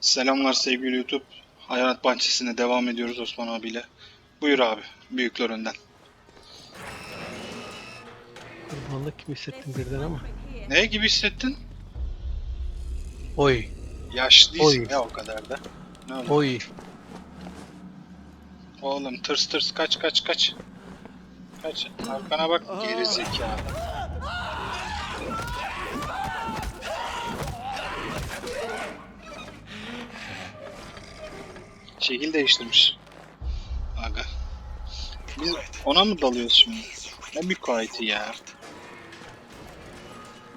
Selamlar sevgili YouTube. Hayvanat Bahçesi'ne devam ediyoruz Osman abiyle. Buyur abi, büyükler önden. Kurbanlık gibi hissettim birden ama. Ne gibi hissettin? Oy, Yaşlı değilsin Oy. ya o kadar da. Ne oldu? oy. Oğlum tırs tırs kaç kaç kaç. Kaç. Arkana bak geri zekalı. Şekil değiştirmiş. Aga. Biz ona mı dalıyoruz şimdi? Ne bir kayıtı ya.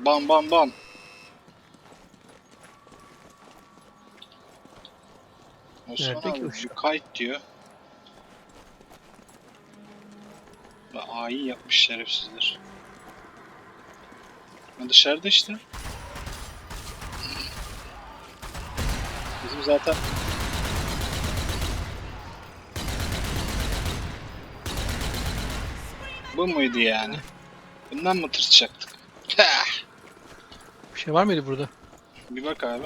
Bam bam bam. Osman Nerede abi bir kayıt diyor. Ve A'yı yapmış şerefsizler. Ha, Dışarıda işte. Bizim zaten Bu muydu yani? Bundan mı tırsacaktık? Heh! Bir şey var mıydı burada? Bir bak abi.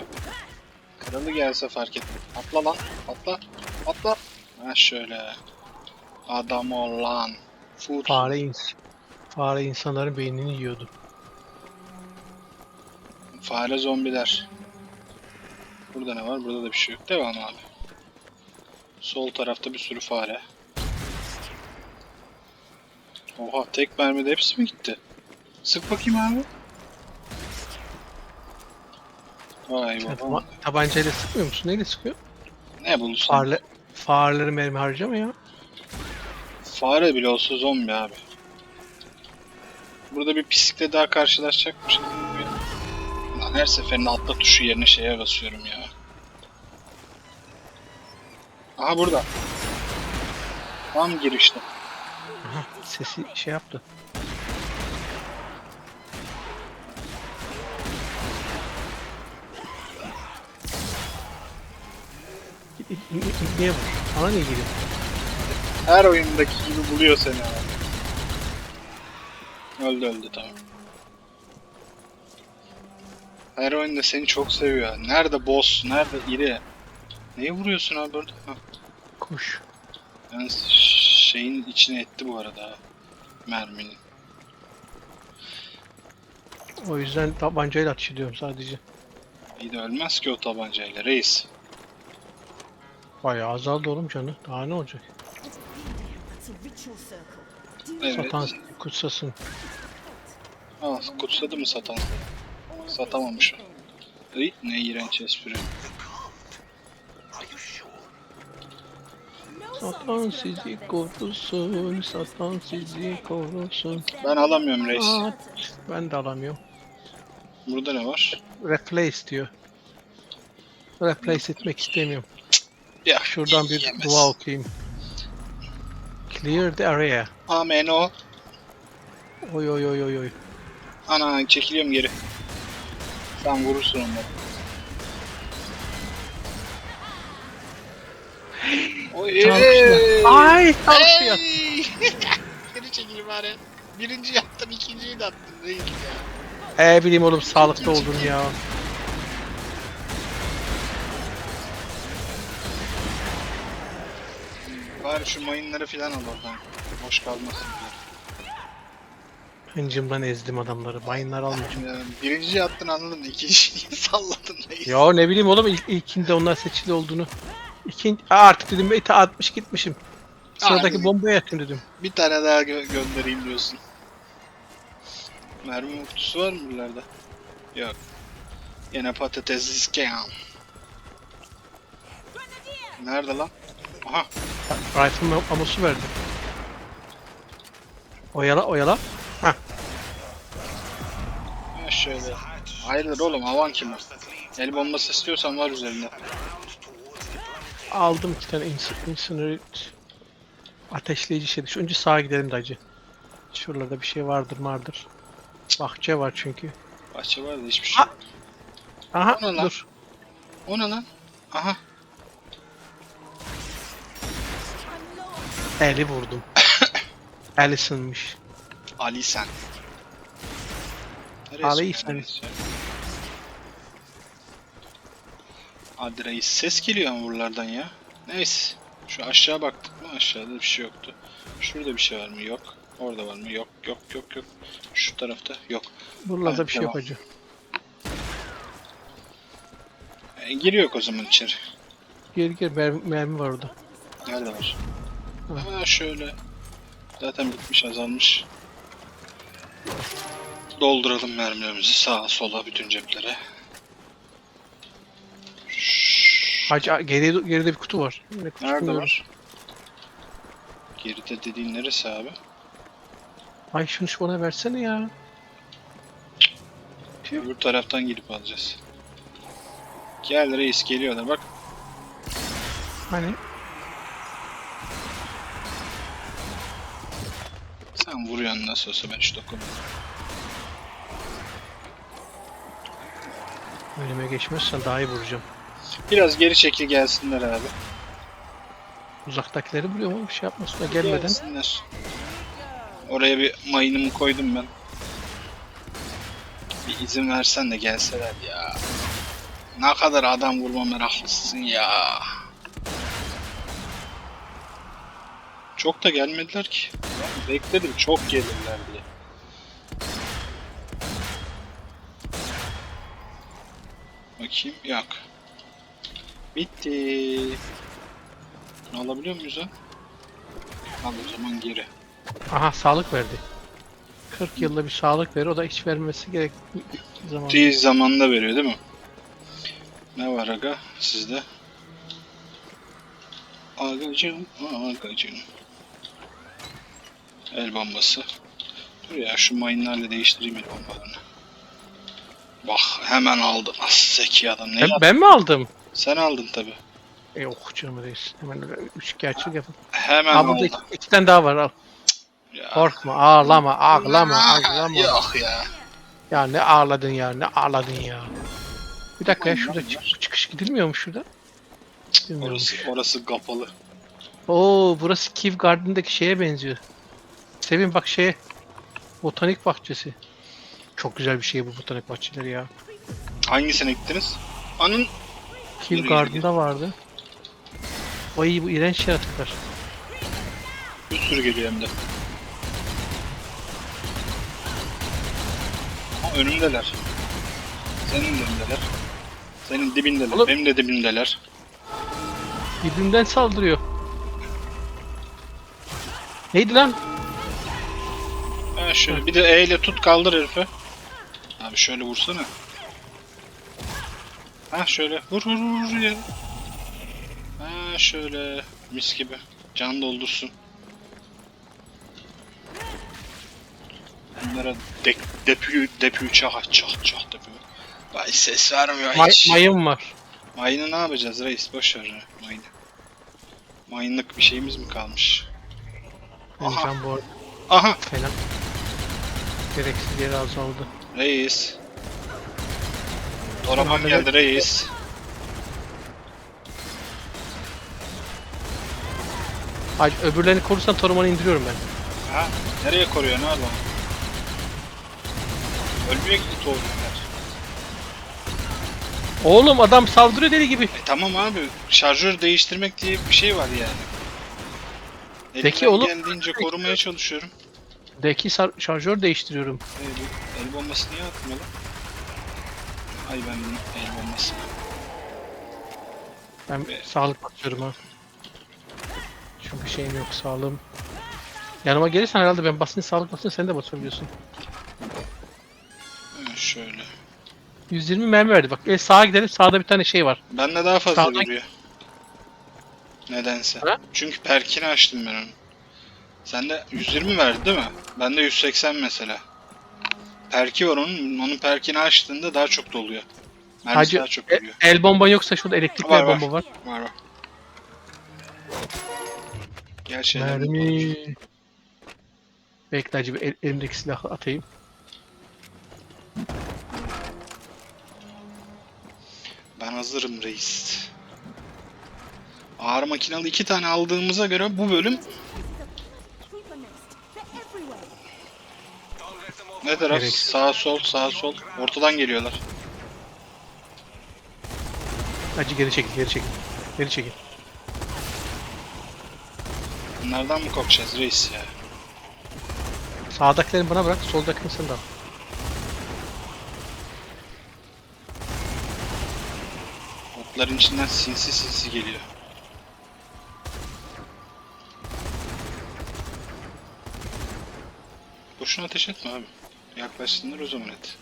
Kralı gelse fark etme. Atla lan. Atla. Atla. Ha şöyle. Adam ol lan. Food. Fare ins Fare insanların beynini yiyordu. Fare zombiler. Burada ne var? Burada da bir şey yok. Devam abi. Sol tarafta bir sürü fare. Oha tek mermide hepsi mi gitti? Sık bakayım abi. Vay baba. taba- tabancayla sıkmıyor musun? Neyle sıkıyor? Ne bulursun? Farele fareleri mermi harcama ya. Fare bile olsa zombi abi. Burada bir pislikle daha karşılaşacakmış gibi. Lan her seferinde atla tuşu yerine şeye basıyorum ya. Aha burada. Tam girişte. Aha, sesi şey yaptı. İ- i- i- Niye vur? Bana niye geliyor? Her oyundaki gibi buluyor seni abi. Öldü öldü tamam. Her oyunda seni çok seviyor. Nerede boss, nerede iri? Neye vuruyorsun abi burada? Kuş. Yani şeyin içine etti bu arada. Merminin. O yüzden tabancayla atış ediyorum sadece. İyi de ölmez ki o tabancayla reis. Bayağı azaldı oğlum canı. Daha ne olacak? Evet. Satan kutsasın. Aa, kutsadı mı satan? Satamamış. Iy, ne iğrenç espri. Satan sizi korusun, satan sizi korusun. Ben alamıyorum reis. Ben de alamıyorum. Burada ne var? Replace diyor. Replace etmek istemiyorum. Ya Şuradan bir yemez. dua okuyayım. Clear the area. Amen o. Oy oy oy oy oy. Ana çekiliyorum geri. Sen vurursun onları. Ay. Ey! Geri çekil bari. Birinci yaptım, ikinciyi de attım reis ya. Ee bileyim oğlum sağlıklı oldun ya. Bari şu mayınları filan al oradan. Boş kalmasın. Hıncımdan ezdim adamları. Mayınlar almayacağım. Yani birinci attın anladın, ikinciyi salladın reis. Ya ne bileyim oğlum ilk, ilkinde onlar seçili olduğunu. İkinci Aa, artık dedim ete atmış gitmişim. Sıradaki Aynen. bombaya atayım dedim. Bir tane daha gö- göndereyim diyorsun. Mermi kutusu var mı buralarda? Yok. Yine patates iskeyan. Nerede lan? Aha. Rifle am- amusu verdi. Oyala oyala. Ha şöyle. Hayırdır oğlum havan kim o? El bombası istiyorsan var üzerinde. Aldım iki tane incinerate ateşleyici şey. Önce sağa gidelim de acı. Şuralarda bir şey vardır mardır. Bahçe var çünkü. Bahçe var da hiçbir şey yok. Aha O dur. O ne lan? Aha. Eli vurdum. El ısınmış. Ali sen. Nereye Ali sen. reis ya? Hadi reis ses geliyor ama buralardan ya. Neyse. Şu aşağı baktık mı aşağıda bir şey yoktu. Şurada bir şey var mı? Yok. Orada var mı? Yok yok yok yok. Şu tarafta yok. Buralarda Evet, bir şey yok devam. hacı. E, giriyor o zaman içeri. Geri geri mermi, mermi var orada. Nerede var? Ha. Ha şöyle. Zaten bitmiş azalmış. Dolduralım mermilerimizi sağa sola bütün ceplere. Hacı geriye, geride bir kutu var. Ne kutusu Nerede bilmiyorum. var? Geride dediğin neresi abi? Ay şunu şu bana versene ya. Öbür taraftan gidip alacağız. Gel reis geliyorlar bak. Hani Sen vuruyorsun nasıl olsa ben hiç dokunmadım. önüme geçmezsen daha iyi vuracağım. Biraz geri çekil gelsinler abi. Uzaktakileri vuruyorum ama bir şey yapmasınlar gelmeden. Gelsinler. Oraya bir mayınımı koydum ben. Bir izin versen de gelseler ya. Ne kadar adam vurma meraklısın ya. Çok da gelmediler ki. Ben bekledim çok gelirler diye. Bakayım yok. Bitti. Bunu alabiliyor muyuz ha? Al o zaman geri. Aha sağlık verdi. 40 yılda bir sağlık verir. O da hiç vermesi gerek zaman. Değil zamanında veriyor değil mi? Ne var aga sizde? Agacım, agacım. El bombası. Dur ya şu mayınlarla değiştireyim el bombalarını. Bak hemen aldı. Nasıl zeki adam. Ne Ben, ben mi aldım? Sen aldın tabi. E yok canım reis. Hemen öyle üç gerçek yapın. Hemen Aa burada aldı. iki, iki tane daha var al. Ya. Korkma ağlama ağlama ağlama. Yok ya. Ya ne ağladın ya ne ağladın ya. Bir dakika ya şurada çık- çıkış gidilmiyor mu şurada? Orası, orası kapalı. Oo burası Kew Garden'daki şeye benziyor. Sevin bak şeye. Botanik bahçesi. Çok güzel bir şey bu botanik bahçeleri ya. Hangisine gittiniz? Anın Kew Yürü, yürü, Garden'da vardı. Ay bu iğrenç yaratıklar. bir sürü geliyor hem de. Ha, önümdeler. Senin de önündeler. Senin dibindeler. Oğlum. Benim de dibimdeler. Birbirinden saldırıyor. Neydi lan? Ha şöyle bir de E ile tut kaldır herifi. Abi şöyle vursana. Ha şöyle vur vur vur vur ya. Ha şöyle mis gibi. Can doldursun. Bunlara dek, depü depü çak çak çak depü. Vay ses vermiyor May- hiç. mayın var. Mayını ne yapacağız reis? Boş ver mayını. Mayınlık bir şeyimiz mi kalmış? Aha. can bu arada Aha fena. Gereksiz yere azaldı. reis. Toraman Hadi geldi reis. Ay, öbürlerini korursan torumanı indiriyorum ben. Ha? Nereye koruyor ne adam? Ölmüyor ki it oğlum. Oğlum adam saldırıyor deli gibi. E tamam abi şarjör değiştirmek diye bir şey var yani. Peki Elimden oğlum- geldiğince korumaya çalışıyorum. Deki şarjör değiştiriyorum. E, el bombası niye atmalı? Ay ben bunu el bombası. Ben Ve- sağlık bakıyorum ha. Çünkü şeyim yok sağlığım. Yanıma gelirsen herhalde ben basınca sağlık basınca sen de basabiliyorsun. Ha, şöyle. 120 mermi verdi bak. E, sağa gidelim sağda bir tane şey var. Bende daha fazla Sağdan- veriyor. Nedense. Ha? Çünkü perkini açtım ben onu. Sende 120 verdi değil mi? Bende 180 mesela. Perki var onun. Onun perkini açtığında daha çok doluyor. Mermisi Hacı, daha çok veriyor. el bomba yoksa şurada elektrikli Var, el var. bomba var. Var var. Gel şeyler. Mermi. Bekle hacı bir el- elimdeki silahı atayım. Ben hazırım reis. Ağır makinalı iki tane aldığımıza göre bu bölüm ne taraf? Gereksiz. Sağ sol sağ sol. Ortadan geliyorlar. Acı geri çekil, geri çekil. Geri çekil. Bunlardan mı korkacağız reis ya? Sağdakilerini bana bırak, soldakini sen de al. Otların içinden sinsi sinsi geliyor. Boşuna ateş etme abi. Yaklaşsınlar o zaman et.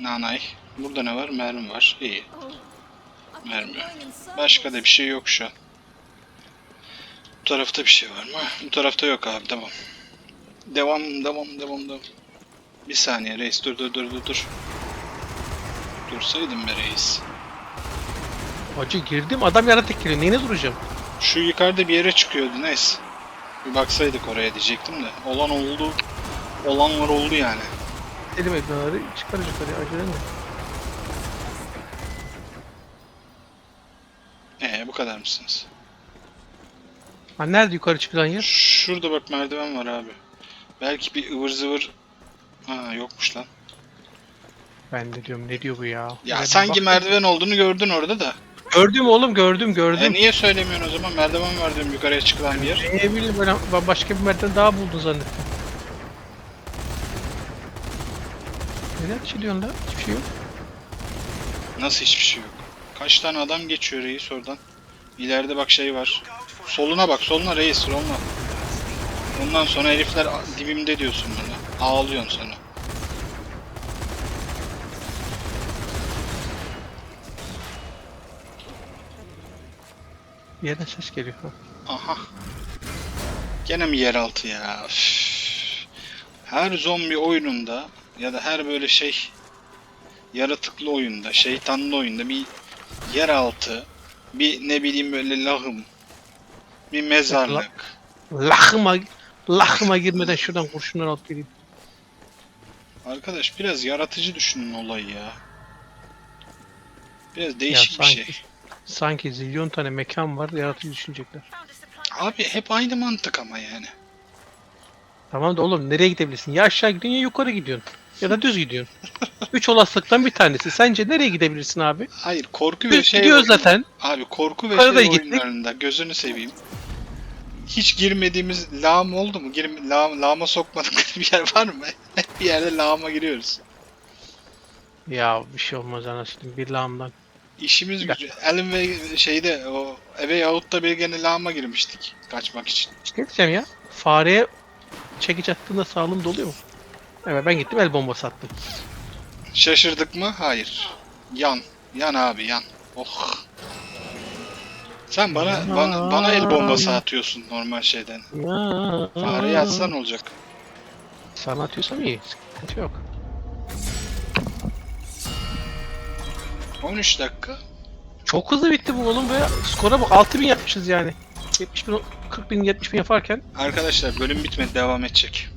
Nanay. Burada ne var? Mermi var. İyi. Mermi. Başka da bir şey yok şu an. Bu tarafta bir şey var mı? Bu tarafta yok abi tamam. Devam devam devam devam. Bir saniye reis dur dur dur dur dur. Dursaydın be reis. Acı girdim, adam yaratık geliyor. Neyine duracağım? Şu yukarıda bir yere çıkıyordu neyse. Bir baksaydık oraya diyecektim de. Olan oldu. Olan var oldu yani. Elim ekranları çıkar yukarıya, acele mi? Ee bu kadar mısınız? Ha nerede yukarı çıkılan yer? Şurada bak merdiven var abi. Belki bir ıvır zıvır... Ha yokmuş lan. Ben de diyorum ne diyor bu ya? Ya bir sanki baktım. merdiven olduğunu gördün orada da. Gördüm oğlum gördüm gördüm. E niye söylemiyorsun o zaman? Merdiven var diyorum yukarıya çıkılan bir yer. Ne bileyim ben, ben başka bir merdiven daha buldun zannettim. Neler çiliyorsun lan? Hiçbir şey yok. Nasıl hiçbir şey yok? Kaç tane adam geçiyor reis oradan? İleride bak şey var. Soluna bak soluna reis soluna. Ondan sonra herifler dibimde diyorsun bana. Ağlıyorsun sonra. Bir yerden ses geliyor. Ha. Aha. Gene mi yeraltı ya? Üf. Her zombi oyununda ya da her böyle şey yaratıklı oyunda, şeytanlı oyunda bir yeraltı, bir ne bileyim böyle lahım, bir mezarlık. Lahıma, lahıma girmeden şuradan kurşunlar alıp geleyim. Arkadaş biraz yaratıcı düşünün olayı ya. Biraz Ya değişik bir sanki, şey. Sanki zilyon tane mekan var yaratıcı düşünecekler. Abi hep aynı mantık ama yani. Tamam da oğlum nereye gidebilirsin? Ya aşağı gidiyorsun ya yukarı gidiyorsun. Ya da düz gidiyorsun. Üç olasılıktan bir tanesi. Sence nereye gidebilirsin abi? Hayır korku ve Düz şey gidiyor oyun- zaten. Abi korku ve Yukarı da şey gittik. oyunlarında gözünü seveyim. Hiç girmediğimiz lağım oldu mu? Girme, lağım, lağma sokmadıkları bir yer var mı? Hep bir yerde lağıma giriyoruz. Ya bir şey olmaz anasını bir lağımdan. İşimiz gücü. Elin ve şeyde o eve Yahut'ta bir gene lağıma girmiştik kaçmak için. Ne diyeceğim ya? Fareye çekiç attığında sağlığım doluyor mu? Evet ben gittim el bombası attım. Şaşırdık mı? Hayır. Yan. Yan abi yan. Oh. Sen bana bana, bana el bombası atıyorsun normal şeyden. Fareye atsan olacak. Sana atıyorsam iyi. Sıkıntı yok. 13 dakika. Çok hızlı bitti bu oğlum be. Skora bak 6000 yapmışız yani. 70 bin, 40 bin, 70 bin yaparken. Arkadaşlar bölüm bitmedi devam edecek.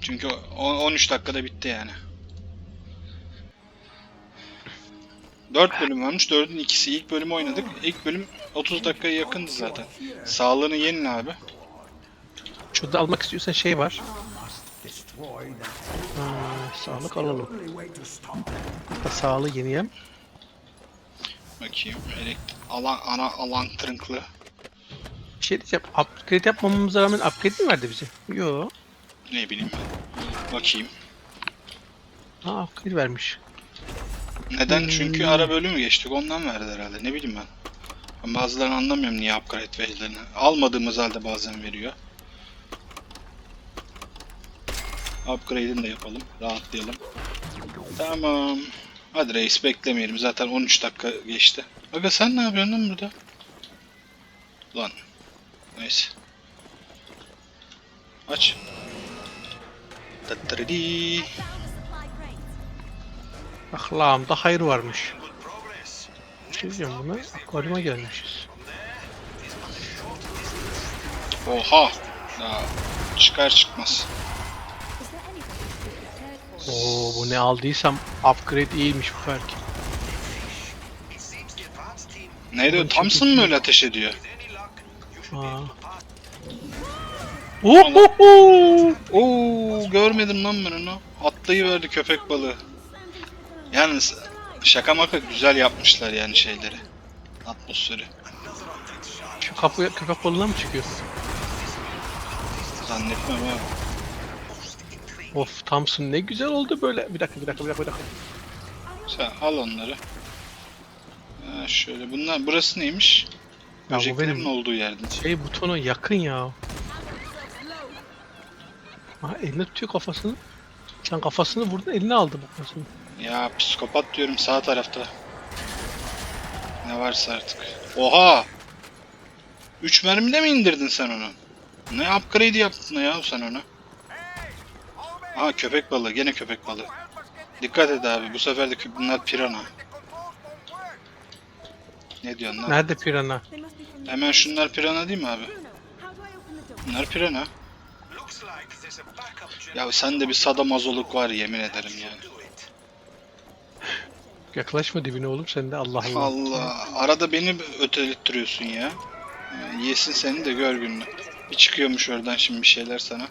Çünkü o- 13 dakikada bitti yani. 4 bölüm varmış. 4'ün ikisi ilk bölümü oynadık. İlk bölüm 30 dakikaya yakındı zaten. Sağlığını yenin abi. Şurada almak istiyorsan şey var. Ha, sağlık alalım. Hatta sağlığı yeniyem. Bakayım. Elektrik alan ana alan tırınklı. Bir şey diyeceğim. Upgrade yapmamamıza rağmen upgrade mi verdi bize? Yo. Ne bileyim ben. Bakayım. Ha upgrade vermiş. Neden? Çünkü Hmm. ara bölümü geçtik. Ondan verdi herhalde. Ne bileyim ben. Ben bazılarını anlamıyorum niye upgrade verdiğini. Almadığımız halde bazen veriyor. Upgrade'ini de yapalım. Rahatlayalım. Tamam. Hadi reis beklemeyelim. Zaten 13 dakika geçti. Aga sen ne yapıyorsun lan burada? Lan. Neyse. Aç. Crate. Ahlağımda hayır varmış. Diyeceğim buna. Akvaryuma gelmişiz. Oha. Ya, çıkar çıkmaz. Oo bu ne aldıysam upgrade iyiymiş bu belki. Neydi o? Thompson mı öyle ateş ediyor? Aa. Ohoho! Oo görmedim lan ben onu. Atlayıverdi köpek balığı. Yalnız şaka maka güzel yapmışlar yani şeyleri. Atmosferi. Şu kapı köpek balığına mı çıkıyor? Zannetmem abi. Of Thompson ne güzel oldu böyle. Bir dakika bir dakika bir dakika. Bir dakika. Sen al onları. Ha, şöyle bunlar burası neymiş? Ya bu Böceklerin benim- olduğu yerde. Şey butona yakın ya. Ha elini tutuyor kafasını. Sen kafasını vurdun eline aldı bu kafasını. Ya psikopat diyorum sağ tarafta. Ne varsa artık. Oha! 3 mermide mi indirdin sen onu? Ne upgrade yaptın ya sen onu? Aha köpek balığı, gene köpek balığı. Dikkat et abi, bu sefer de bunlar pirana. Ne diyorsun lan? Nerede pirana? Hemen şunlar pirana değil mi abi? Bunlar pirana. Ya sen de bir sadomazoluk var yemin ederim yani. Yaklaşma dibine oğlum sen de Allah Allah. Allah. Arada beni ötelettiriyorsun ya. Ha, Yesin seni de gör gününü. Bir çıkıyormuş oradan şimdi bir şeyler sana.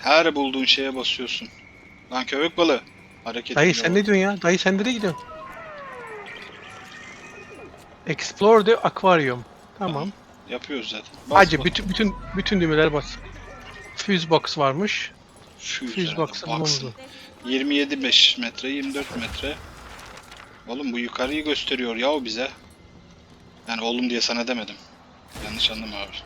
Her bulduğun şeye basıyorsun. Lan köpek balığı. Hareket Dayı sen ne diyorsun ya? Dayı sen nereye gidiyorsun? Explore the aquarium. Tamam. Yapıyoruz zaten. Bas Hacı bas. bütün bütün bütün düğmeler bas. Fuse box varmış. Fuse Fuse herhalde, box'ı bulmamız baksın. 27 5 metre 24 metre. Oğlum bu yukarıyı gösteriyor ya o bize. Yani oğlum diye sana demedim. Yanlış anlama abi.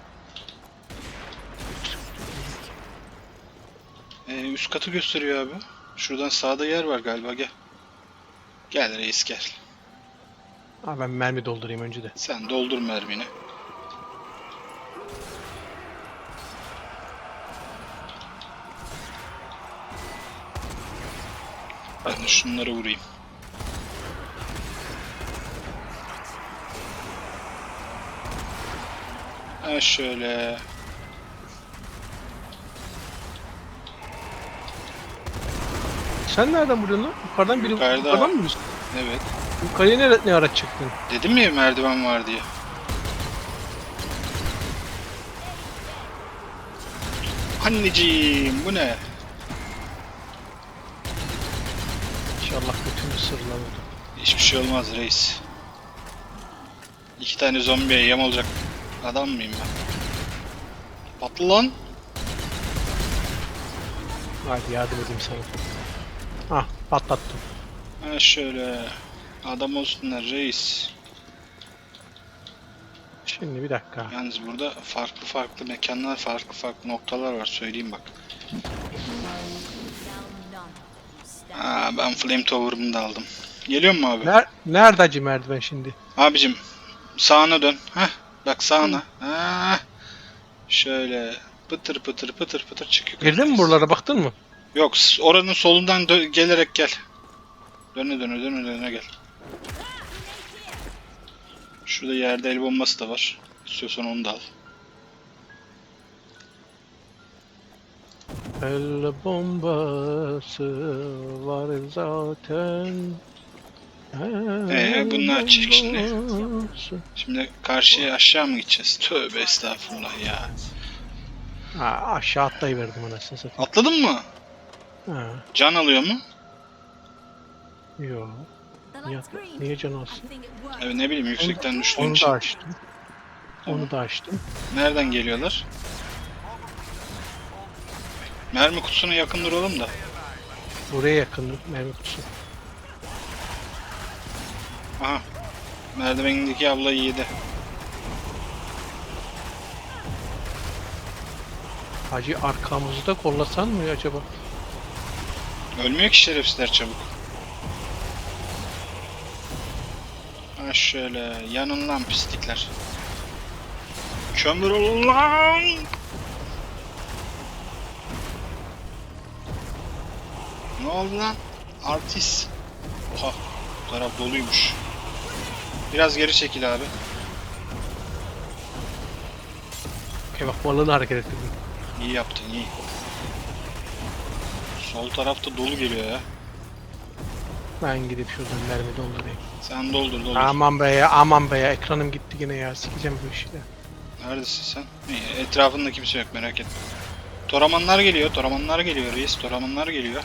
Ee, üst katı gösteriyor abi. Şuradan sağda yer var galiba gel. Gel reis gel. Ha ben mermi doldurayım önce de. Sen doldur mermini. Ben de şunları vurayım. Ha şöyle. Sen nereden vuruyorsun lan? Yukarıdan biri Yukarıda. yukarıdan mı vuruyorsun? Evet. Yukarıya ne, ne ara çıktın? Dedim ya merdiven var diye. Anneciğim bu ne? İnşallah bütün sırlar oldu. Hiçbir şey olmaz reis. İki tane zombiye yem olacak adam mıyım ben? Patlı lan. Hadi yardım edeyim sana. Ah patlattım. Ha şöyle. Adam olsunlar reis. Şimdi bir dakika. Yalnız burada farklı farklı mekanlar, farklı farklı noktalar var söyleyeyim bak. Ha ben flamethrower'ımı da aldım. Geliyor mu abi? Ner nerede acı merdiven şimdi? Abicim sağına dön. Heh bak sağına. Ha. Şöyle pıtır pıtır pıtır pıtır çık yukarı. Girdin mi buralara baktın mı? Yok oranın solundan gelerek gel. Döne döne döne döne gel. Şurada yerde el bombası da var. İstiyorsan onu da al. El bombası var zaten. Ee, bunlar çek şimdi. Şimdi karşıya aşağı mı gideceğiz? Tövbe estağfurullah ya. Ha, aşağı atlayıverdim anasını satayım. Atladın mı? Ha, Can alıyor mu? yok. The Niye, niye can olsun? Evet ne bileyim yüksekten düştüğün Onu için. da açtım. Onu da açtım. Nereden geliyorlar? Mermi kutusuna yakın duralım da. Buraya yakın mermi kutusu. Aha. Merdivenindeki ablayı yedi. Hacı arkamızda kollasan mı acaba? Ölmüyor ki şerefsizler çabuk. Ha şöyle yanın lan pislikler. Kömür olun lan! Ne oldu lan? Artist. Oha bu taraf doluymuş. Biraz geri çekil abi. Okey bak balığını hareket ettirdim. İyi yaptın iyi. Sol tarafta dolu geliyor ya. Ben gidip şuradan mermi doldurayım. Sen doldur doldur. Aman be ya aman be ya ekranım gitti yine ya sikeceğim bu işi de. Neredesin sen? İyi, etrafında kimse yok merak etme. Toramanlar geliyor, toramanlar geliyor reis, toramanlar geliyor.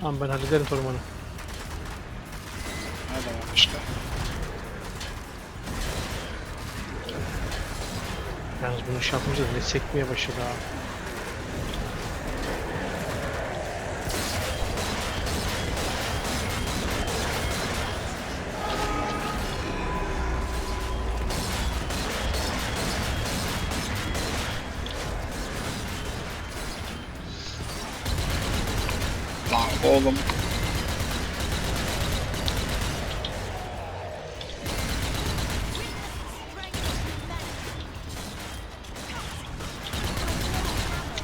Tamam ben hallederim torumanı. Nerede var başka? Yalnız bunu yapınca da ne sekmeye başladı ha. Oğlum.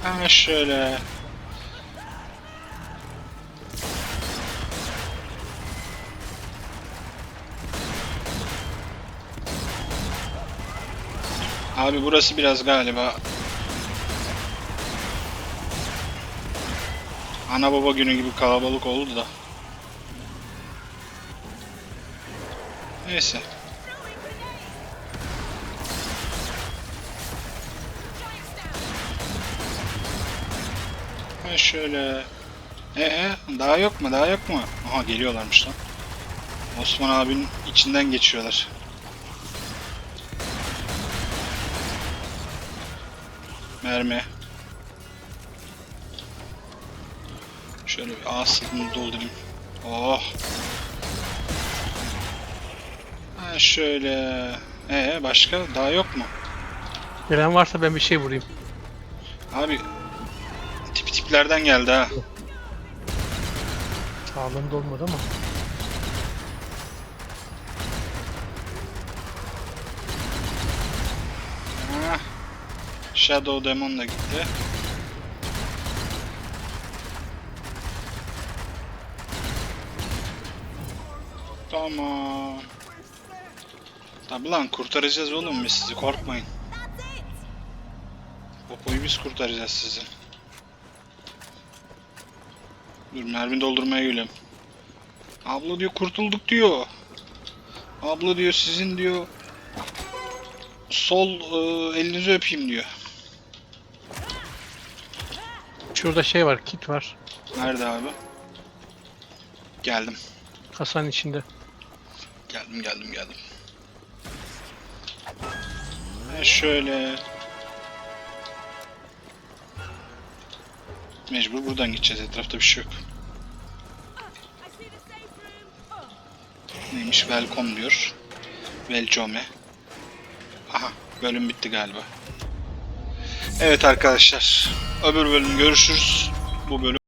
Ha şöyle. Abi burası biraz galiba Ana baba günü gibi kalabalık oldu da. Neyse. Ha şöyle. Ee, daha yok mu? Daha yok mu? Aha geliyorlarmış lan. Osman abinin içinden geçiyorlar. Mermi. Şöyle bir ağız sırtını doldurayım. Oh. Ha şöyle. Ee başka daha yok mu? Gelen varsa ben bir şey vurayım. Abi tip tiplerden geldi ha. Sağlığımda olmadı ama. Ha. Shadow Demon da gitti. Tamam. Tabi lan kurtaracağız oğlum biz sizi korkmayın. Popoyu biz kurtaracağız sizi. Dur mermi doldurmaya geliyorum. Abla diyor kurtulduk diyor. Abla diyor sizin diyor sol e, elinizi öpeyim diyor. Şurada şey var, kit var. Nerede abi? Geldim. Kasanın içinde. Geldim geldim geldim. Ha, şöyle. Mecbur buradan gideceğiz. Etrafta bir şey yok. Neymiş? Welcome diyor. Welcome. Aha. Bölüm bitti galiba. Evet arkadaşlar. Öbür bölüm görüşürüz. Bu bölüm